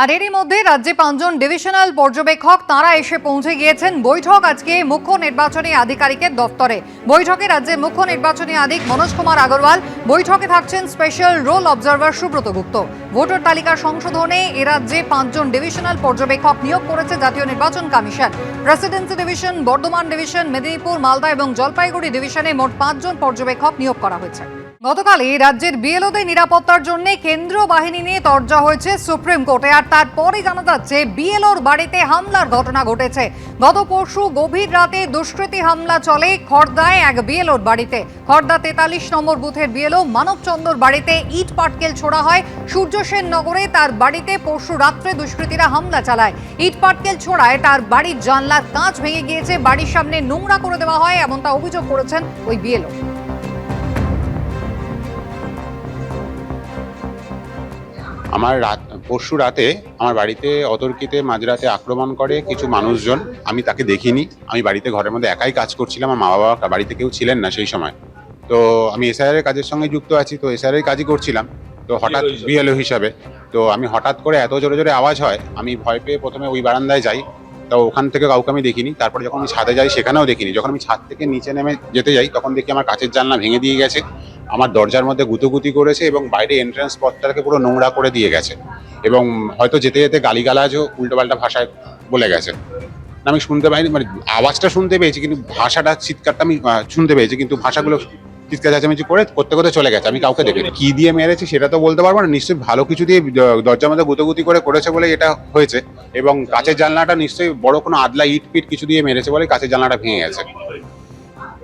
আর এরই মধ্যে রাজ্যে পাঁচজন ডিভিশনাল পর্যবেক্ষক, তাঁরা এসে পৌঁছে গিয়েছেন। বৈঠক আজকে মুখ্য নির্বাচনী আধিকারিকের দফতরে। বৈঠকে রাজ্যের মুখ্য নির্বাচনী আধিক মনোজ কুমার আগরওয়াল। বৈঠকে থাকছেন special roll observer Subrata Gupta. Voter তালিকা সংশোধনে এ রাজ্যে পাঁচজন ডিভিশনাল পর্যবেক্ষক নিয়োগ করেছে জাতীয় নির্বাচন commission. Presidency division, Bardhaman division, Medinipur, Malda এবং জলপাইগুড়ি ডিভিশনে মোট পাঁচজন পর্যবেক্ষক নিয়োগ করা হয়েছে। গতকালই রাজ্যের বিএলওদের নিরাপত্তার জন্য কেন্দ্রীয় বাহিনী নিয়ে তরজা হয়েছে সুপ্রিম কোর্টে, আর তারপরই জানা যাচ্ছে বিএলওর বাড়িতে হামলার ঘটনা ঘটেছে। গত পরশু গভীর রাতে দুষ্কৃতী হামলা চলে খর্দায় এক বিএলওর বাড়িতে। খড়দা তেতাল্লিশ নম্বর বুথের বিএলও মানবচন্দ্রর বাড়িতে ইট পাটকেল ছোড়া হয়। সূর্য সেন নগরে তার বাড়িতে পরশু রাত্রে দুষ্কৃতীরা হামলা চালায়। ইট পাটকেল ছোড়ায় তার বাড়ির জানলার কাঁচ ভেঙে গিয়েছে। বাড়ির সামনে নোংরা করে দেওয়া হয়, এমনটা অভিযোগ করেছেন ওই বিএলও। আমার রাত পরশু রাতে আমার বাড়িতে অতর্কিতে মাঝরাতে আক্রমণ করে কিছু মানুষজন। আমি তাকে দেখিনি। আমি বাড়িতে ঘরের মধ্যে একাই কাজ করছিলাম। আমার মা বাবা বাড়িতে কেউ ছিলেন না সেই সময়। তো আমি এসআইআর এর কাজের সঙ্গে যুক্ত আছি। তো এসআইআর এর কাজই করছিলাম। তো হঠাৎ বিএলও হিসাবে। তো আমি হঠাৎ করে এত জোরে জোরে আওয়াজ হয় আমি ভয় পেয়ে প্রথমে ওই বারান্দায় যাই। তো ওখান থেকে কাউকে আমি দেখিনি। তারপরে যখন আমি ছাদে যাই সেখানেও দেখিনি। যখন আমি ছাদ থেকে নিচে নেমে যেতে যাই তখন দেখি আমার কাচের জানলা ভেঙে দিয়ে গেছে। আমার দরজার মধ্যে গুতুগুতি করেছে এবং বাইরে এন্ট্রান্স পথটাকে পুরো নোংরা করে দিয়ে গেছে। এবং হয়তো যেতে যেতে গালিগালাজও উল্টোপাল্টা ভাষায় বলে গেছে। আমি শুনতে পাইনি মানে আওয়াজটা শুনতে পেয়েছি, কিন্তু ভাষাটা, চিৎকারটা আমি শুনতে পেয়েছি, কিন্তু ভাষাগুলো চিৎকার চেঁচামেচি করে করতে করতে চলে গেছে। আমি কাউকে দেখিনি। কি দিয়ে মেরেছি সেটা তো বলতে পারব না। নিশ্চয়ই ভালো কিছু দিয়ে দরজার মধ্যে গুতোগুতি করে করেছে বলে এটা হয়েছে। এবং কাঁচের জানলাটা নিশ্চয়ই বড় কোনো আদলা ইট পিট কিছু দিয়ে মেরেছে বলে কাঁচের জানলাটা ভেঙে গেছে।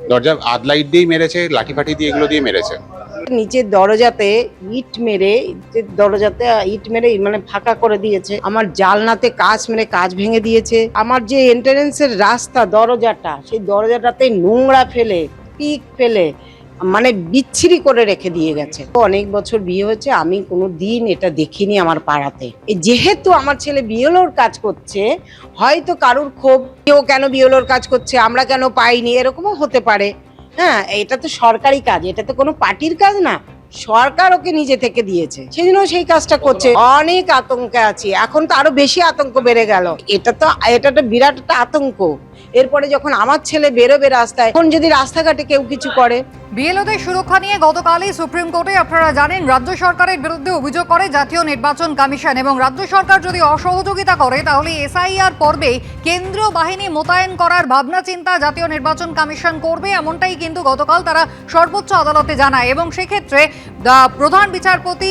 দরজা আদ লাইট দিয়েই মেরেছে, লাঠি ফাটি দিয়ে এগুলো দিয়ে মেরেছে। নিচের দরজাতে ইট মেরে দরজাতে ইট মেরে মানে ফাঁকা করে দিয়েছে। আমার জালনাতে কাজ মেরে কাজ ভেঙে দিয়েছে। আমার যে এন্ট্রান্সের রাস্তা, দরজাটা, সেই দরজাটাতে নোংরা ফেলে, পিক ফেলে মানে বিচ্ছিরি করে রেখে দিয়ে গেছে। অনেক বছর বিয়ে হয়েছে, আমি কোনো দিন এটা দেখিনি আমার পাড়াতে। যেহেতু আমার ছেলে বিয়েলোর কাজ করছে, হয়তো কারুর ক্ষোভ, কেউ কেন বিয়েলোর কাজ করছে, আমরা কেন পাইনি, এরকমও হতে পারে। হ্যাঁ এটা তো সরকারি কাজ, এটা তো কোনো পার্টির কাজ না। সরকার ওকে নিজে থেকে দিয়েছে। সেই জন্য ও সেই কাজটা করছে। অনেক আতঙ্কে আছি। এখন তো আরও বেশি আতঙ্ক বেড়ে গেল। এটা তো এটা তো বিরাট একটা আতঙ্ক। এরপরে যখন আমার ছেলে বেরোবে রাস্তায়, এখন যদি রাস্তাঘাটে কেউ কিছু করে বিএলওদের সুরক্ষা নিয়ে গতকালই সুপ্রিম কোর্টে আপনারা জানেন, রাজ্য সরকারের বিরুদ্ধে অভিযোগ করে জাতীয় নির্বাচন কমিশন এবং রাজ্য সরকার যদি অসহযোগিতা করে, তাহলে এসআইআর পর্বে কেন্দ্রীয় বাহিনী মোতায়েন করার ভাবনা চিন্তা জাতীয় নির্বাচন কমিশন করবে, এমনটাই কিন্তু গতকাল তারা সর্বোচ্চ আদালতে জানায়। এবং সেক্ষেত্রে প্রধান বিচারপতি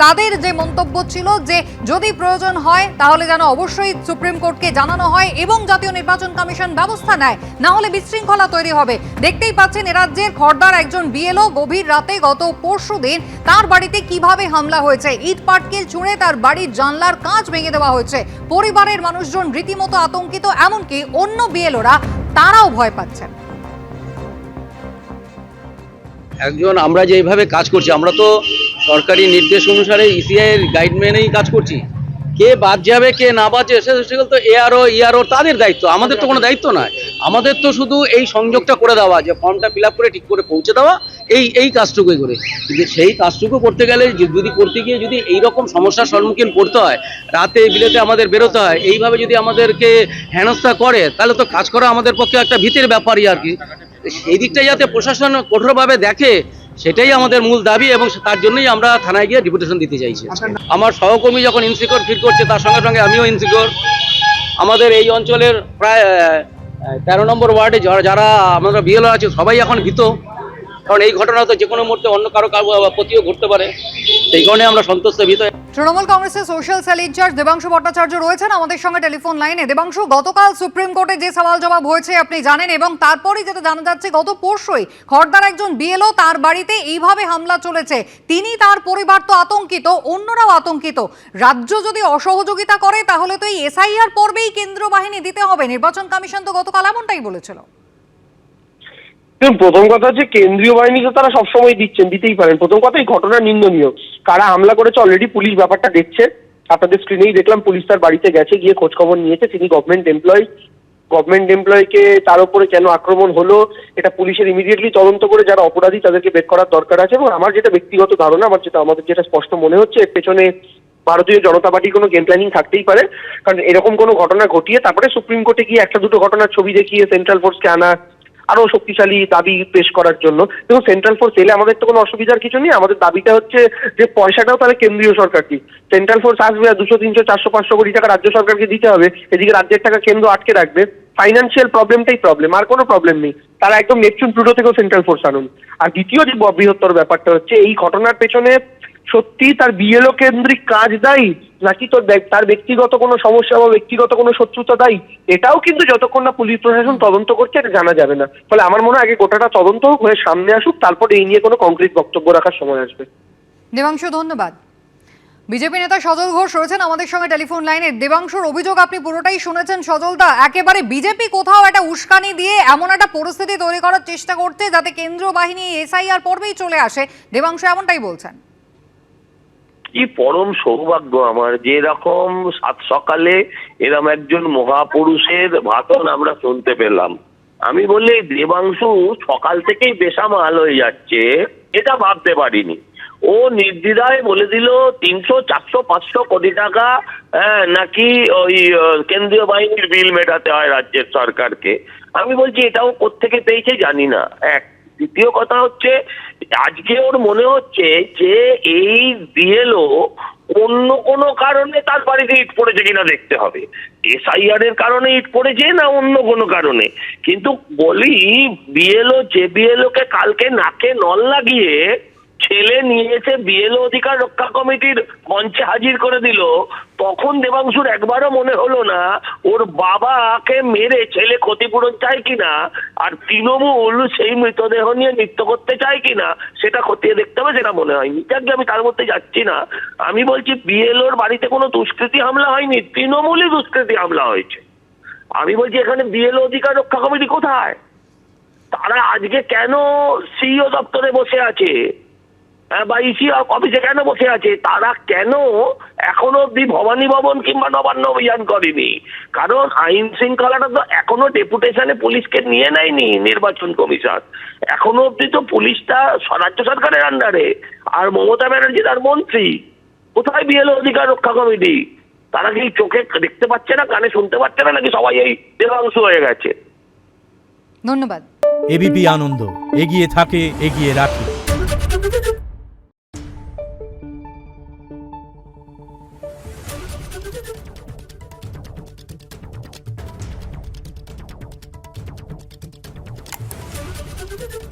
তাদের যে মন্তব্য ছিল যে যদি প্রয়োজন হয়, তাহলে যেন অবশ্যই সুপ্রিম কোর্টকে জানানো হয় এবং জাতীয় নির্বাচন কমিশন ব্যবস্থা নেয়। না হলে বিশৃঙ্খলা তৈরি হবে। দেখতেই পাচ্ছেন, এ রাজ্যের খর্দার একজন বিএলও গভীর রাতে গত পরশু দিন তার বাড়িতে কীভাবে হামলা হয়েছে? ইট পাটকেল ছুঁড়ে তার বাড়ির জানলার কাঁচ ভেঙে দেওয়া হয়েছে। পরিবারের মানুষজন রীতিমতো আতঙ্কিত, এমনকি অন্য বিএলওরা তারাও ভয় পাচ্ছেন। একজন আমরা যেভাবে কাজ করছি, আমরা তো সরকারি নির্দেশ অনুসারে ইসিআই এর গাইড মেনেই কাজ করছি। কে বাদ যাবে, কে না সে- সেগুলো তো এআরও ইআরও তাদের দায়িত্ব। আমাদের তো কোনো দায়িত্ব নয়। আমাদের তো শুধু এই সংযোগটা করে দেওয়া, যে ফর্মটা ফিল করে ঠিক করে পৌঁছে দেওয়া, এই এই কাজটুকুই করে। কিন্তু সেই কাজটুকু করতে গেলে যদি করতে গিয়ে যদি এই রকম সমস্যার সম্মুখীন পড়তে হয়, রাতে বিলেতে আমাদের বেরোতে হয়, এইভাবে যদি আমাদেরকে হেনস্থা করে, তাহলে তো কাজ করা আমাদের পক্ষে একটা ভীতির ব্যাপারই আর কি। সেই দিকটা যাতে প্রশাসন কঠোরভাবে দেখে সেটাই আমাদের মূল দাবি এবং তার জন্যই আমরা থানায় গিয়ে ডিপুটেশন দিতে চাইছি আমার সহকর্মী যখন ইনসিকিউর ফিল করছে, তার সঙ্গে সঙ্গে আমিও ইনসিকিউর। আমাদের এই অঞ্চলের প্রায় তেরো নম্বর ওয়ার্ডে যারা আমাদের বিএলও আছে, সবাই এখন ভীত। কারণ এই ঘটনা তো যে কোনো মুহূর্তে অন্য কারও কারও প্রতিও ঘটতে পারে। সেই কারণে আমরা সন্তুষ্ট ভীত তৃণমূল কংগ্রেসের social cell in charge Debangshu Bhattacharya রয়েছেন আমাদের সঙ্গে টেলিফোন লাইনে। দেবাংশু, গতকাল সুপ্রিম কোর্টে যে সওয়াল জবাব হয়েছে আপনি জানেন এবং তারপরেই যেটা জানা যাচ্ছে, গত পরশুই খর্দার একজন বিএলও তার বাড়িতে এইভাবে হামলা চলেছে। তিনি তার পরিবার তো আতঙ্কিত, অন্যরাও আতঙ্কিত। রাজ্য যদি অসহযোগিতা করে, তাহলে তো এই এসআইআর পর্বেই কেন্দ্র বাহিনী দিতে হবে। নির্বাচন কমিশন তো গতকাল এমনটাই বলেছিল। দেখুন, প্রথম কথা হচ্ছে কেন্দ্রীয় বাহিনী তো তারা সবসময় দিচ্ছেন, দিতেই পারেন। প্রথম কথা, এই ঘটনা নিন্দনীয়। কারা হামলা করেছে অলরেডি পুলিশ ব্যাপারটা দেখছে। আপনাদের স্ক্রিনেই দেখলাম, পুলিশ তার বাড়িতে গেছে, গিয়ে খোঁজ খবর নিয়েছে। তিনি গভর্নমেন্ট এমপ্লয়ি গভর্নমেন্ট এমপ্লয়িকে তার উপরে কেন আক্রমণ হলো, এটা পুলিশের ইমিডিয়েটলি তদন্ত করে যারা অপরাধী, তাদেরকে বের করার দরকার আছে। এবং আমার যেটা ব্যক্তিগত ধারণা, আমার যেটা, আমাদের যেটা স্পষ্ট মনে হচ্ছে, এর পেছনে ভারতীয় জনতা পার্টির কোনো গেম প্ল্যানিং থাকতেই পারে। কারণ এরকম কোনো ঘটনা ঘটিয়ে, তারপরে সুপ্রিম কোর্টে গিয়ে একটা দুটো ঘটনার ছবি দেখিয়ে সেন্ট্রাল ফোর্সকে আনা আরও শক্তিশালী দাবি পেশ করার জন্য। দেখুন সেন্ট্রাল ফোর্স এলে আমাদের তো কোনো অসুবিধার কিছু নেই। আমাদের দাবিটা হচ্ছে যে পয়সাটাও তাহলে কেন্দ্রীয় সরকার দিক সেন্ট্রাল ফোর্স আসবে আর দুশো, তিনশো, চারশো, পাঁচশো কোটি টাকা রাজ্য সরকারকে দিতে হবে। এদিকে রাজ্যের টাকা কেন্দ্র আটকে রাখবে। ফাইন্যান্সিয়াল প্রবলেমটাই প্রবলেম আর কোনো প্রবলেম নেই। তারা একদম নেপচুন প্লুটো থেকেও সেন্ট্রাল ফোর্স আনুন। আর দ্বিতীয় যে বৃহত্তর ব্যাপারটা হচ্ছে, এই ঘটনার পেছনে সত্যি তার বিএলও কেন্দ্রিক কাজ দায়ী। নাকি তোর তার ব্যক্তিগত কোনো সমস্যা বা ব্যক্তিগত কোনো শত্রুতা দায়ী এটাও কিন্তু যতক্ষণ না পুলিশ প্রশাসন তদন্ত করছে, এটা জানা যাবে না। ফলে আমার মনে হয় আগে গোটাটা তদন্ত হোক, হয়ে সামনে আসুক, তারপর এই নিয়ে কোনো কংক্রিট বক্তব্য রাখার সময় আসবে। দেবাংশু, ধন্যবাদ। বিজেপি নেতা সজল ঘোষ রয়েছেন আমাদের সঙ্গে টেলিফোন লাইনে। দেবাংশুর অভিযোগ আপনি পুরোটাই শুনেছেন সজলদা। একেবারে বিজেপি কোথাও একটা উস্কানি দিয়ে এমন একটা পরিস্থিতি তৈরি করার চেষ্টা করছে যাতে কেন্দ্রীয় বাহিনী এসআইআর পর্বেই চলে আসে। দেবাংশু, এমনটাই বলছেন। কি পরম সৌভাগ্য আমার যে এরকম সাত সকালে এরম একজন মহাপুরুষের ভাষণ আমরা শুনতে পেলাম। আমি বললি দেবাংশু সকাল থেকেই বেসামাল হয়ে যাচ্ছে। এটা ভাবতে পারিনি। ও নির্দ্বিধায় বলে দিল তিনশো চারশো পাঁচশো কোটি টাকা হ্যাঁ, নাকি ওই কেন্দ্রীয় বাহিনীর বিল মেটাতে হয় রাজ্যের সরকারকে? আমি বলছি এটাও কোত্থেকে পেয়েছে জানি না। এক দ্বিতীয় কথা হচ্ছে, আজকে ওর মনে হচ্ছে যে এই বিএলও অন্য কোনো কারণে তার বাড়িতে ইট পড়েছে কিনা দেখতে হবে। এসআইআর এর কারণে ইট পড়েছে না অন্য কোনো কারণে? কিন্তু বলি বিএলও যে বিএলও কে কালকে নাকে নল লাগিয়ে ছেলে নিয়ে এসে বিএলও অধিকার রক্ষা কমিটির মঞ্চে হাজির করে দিল। তখন দেবাংশুর একবারও মনে হলো না, ওর বাবাকে মেরে ছেলে ক্ষতিপূরণ চায় কিনা, আর তৃণমূল সেই মৃতদেহ নিয়ে নৃত্য করতে চায় কিনা, সেটা খতিয়ে দেখতে হবে, সেটা মনে হয়নি। যাক আমি তার মধ্যে যাচ্ছি না। আমি বলছি, বিএলওর বাড়িতে কোনো দুষ্কৃতি হামলা হয়নি? তৃণমূলই দুষ্কৃতি হামলা হয়েছে। আমি বলছি, এখানে বিএলও অধিকার রক্ষা কমিটি কোথায়? তারা আজকে কেন সিইও দপ্তরে বসে আছে? বা ইসি অফিসে কেন বসে আছে? তারা কেন এখনও অব্দি ভবানী ভবন কিংবা নবান্ন অভিযান করেনি? কারণ আইন শৃঙ্খলাটা তো এখনও ডেপুটেশনে পুলিশকে নিয়ে নেয়নি নির্বাচন কমিশন। এখনও অব্দি তো পুলিশটা রাজ্য সরকারের আন্ডারে আর মমতা ব্যানার্জি তার মন্ত্রী। কোথায় বিএলও অধিকার রক্ষা কমিটি? তারা কি চোখে দেখতে পাচ্ছে না কানে শুনতে পাচ্ছে না নাকি সবাই এই দেবাংশ হয়ে গেছে? ধন্যবাদ। এবিপি আনন্দ। এগিয়ে থাকে এগিয়ে রাখে। Thank you.